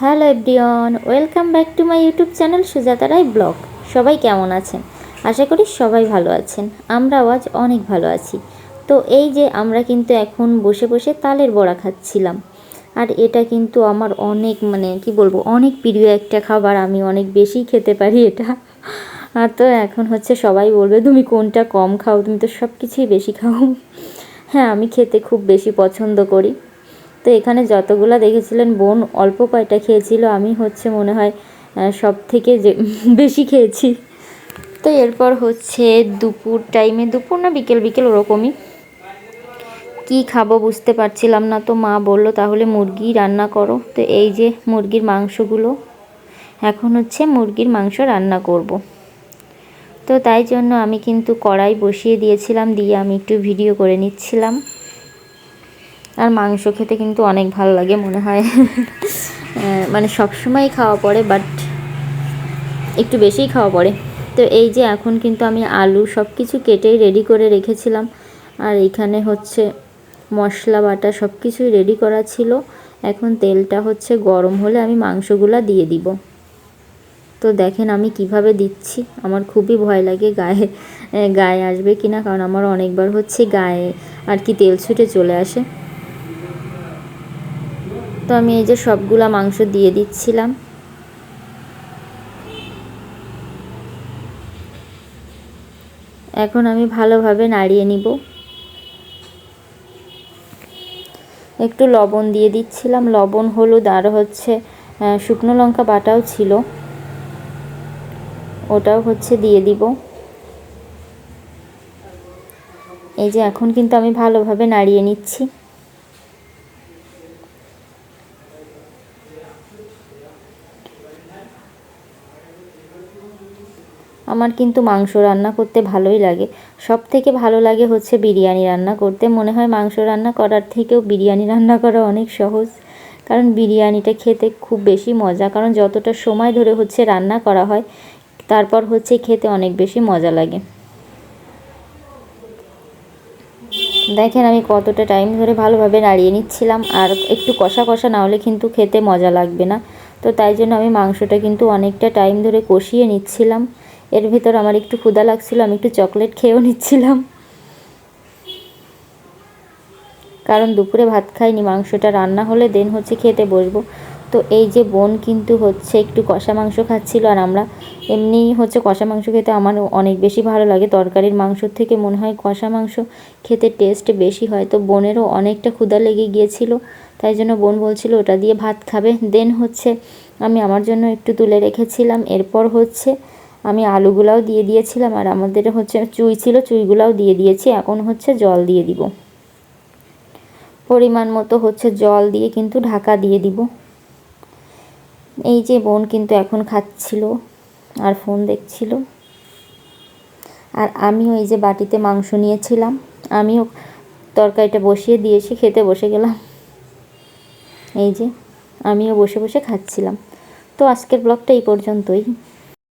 Hello everyone, welcome back to my YouTube channel Sujata Roy blog. সবাই কেমন আছেন? আশা করি সবাই ভালো আছেন, আমরাও আজ অনেক ভালো আছি। তো এই যে আমরা কিন্তু এখন বসে বসে তালের বড়া খাচ্ছিলাম। আর এটা কিন্তু আমার অনেক মানে কি বলব, অনেক প্রিয় একটা খাবার, আমি অনেক বেশি খেতে পারি এটা। আর তো এখন হচ্ছে সবাই বলবে, তুমি কোনটা কম খাও? তুমি তো সব কিছুই বেশি খাও। হ্যাঁ আমি খেতে খুব বেশি পছন্দ করি। তো এখানে যতগুলো দেখেছিলেন বোন, অল্প কয়টা খেয়েছিল, আমি হচ্ছে মনে হয় সব থেকে যে বেশি খেয়েছি। তো এরপর হচ্ছে দুপুর টাইমে দুপুর না বিকেল বিকেল ওরকমই। কি খাব বুঝতে পারছিলাম না তো মা বলল, তাহলে মুরগি রান্না করো। তো এই যে মুরগির মাংসগুলো, এখন হচ্ছে মুরগির মাংস রান্না করব। তো তাই জন্য আমি কিন্তু কড়াই বসিয়ে দিয়েছিলাম, দিয়ে আমি একটু ভিডিও করে নিচ্ছিলাম। আর মাংস খেতে কিন্তু অনেক ভালো লাগে মনে হয়। মানে সবসময় খাওয়া পড়ে বাট একটু বেশিই খাওয়া পড়ে। তো এই যে এখন কিন্তু আমি আলু সব কিছু কেটেই রেডি করে রেখেছিলাম। আর এখানে হচ্ছে মশলা, বাটা সব কিছুই রেডি করা ছিল। এখন তেলটা হচ্ছে গরম হলে আমি মাংসগুলা দিয়ে দিব। তো দেখেন আমি কীভাবে দিচ্ছি, আমার খুবই ভয় লাগে গায়ে গায়ে আসবে কিনা, কারণ আমার অনেকবার হচ্ছে গায়ে আর কি তেল ছুটে চলে আসে। তো আমি এই যে সবগুলা মাংস দিয়ে দিচ্ছিলাম। এখন আমি ভালোভাবে নাড়িয়ে নিব। একটু লবণ দিয়ে দিচ্ছিলাম। লবণ, হলুদ আর হচ্ছে শুকনো লঙ্কা বাটাও ছিল। ওটাও হচ্ছে দিয়ে দিব। এই যে এখন কিন্তু আমি ভালোভাবে নাড়িয়ে নিচ্ছি। আমার কিন্তু মাংস রান্না করতে ভালোই লাগে। সব থেকে ভালো লাগে হচ্ছে বিরিয়ানি রান্না করতে। মনে হয় মাংস রান্না করার থেকেও বিরিয়ানি রান্না করা অনেক সহজ। কারণ বিরিয়ানিটা খেতে খুব বেশি মজা। কারণ যতটা সময় ধরে হচ্ছে রান্না করা হয়, তারপর হচ্ছে খেতে অনেক বেশি মজা লাগে। দেখেন আমি কতটা টাইম ধরে ভালোভাবে নাড়িয়ে নিচ্ছিলাম। আর একটু কষা কষা না হলে কিন্তু খেতে মজা লাগবে না। তো তাই জন্য আমি মাংসটা কিন্তু অনেকটা টাইম ধরে কষিয়ে নিচ্ছিলাম। এর ভিতর আমার একটু ক্ষুদা লাগছিল, আমি একটু চকলেট খেয়েও নিচ্ছিলাম। কারণ দুপুরে ভাত খাইনি, মাংসটা রান্না হলে দেন হচ্ছে খেতে বসবো। তো এই যে বোন কিন্তু হচ্ছে একটু কষা মাংস খাচ্ছিল, আর আমরা এমনি হচ্ছে কষা মাংস খেতে আমার অনেক বেশি ভালো লাগে। তরকারির মাংসর থেকে মনে হয় কষা মাংস খেতে টেস্ট বেশি হয়। তো বোনেরও অনেকটা ক্ষুদা লেগে গিয়েছিল, তাই জন্য বোন বলছিল, ওটা দিয়ে ভাত খাবে। দেন হচ্ছে আমি আমার জন্য একটু তুলে রেখেছিলাম। এরপর হচ্ছে আমি আলুগুলাও দিয়ে দিয়েছিলাম আর আমাদের হচ্ছে চুই ছিল, চুইগুলাও দিয়ে দিয়েছি। এখন হচ্ছে জল দিয়ে দিব। পরিমাণ মতো হচ্ছে জল দিয়ে কিন্তু ঢাকা দিয়ে দিব। এই যে বোন কিন্তু এখন খাচ্ছিল আর ফোন দেখছিল। আর আমি ওই যে বাটিতে মাংস নিয়েছিলাম, আমিও তরকারিটা বসিয়ে দিয়েছি, খেতে বসে গেলাম। এই যে আমিও বসে বসে খাচ্ছিলাম। তো আজকের ব্লগটা এই পর্যন্তই।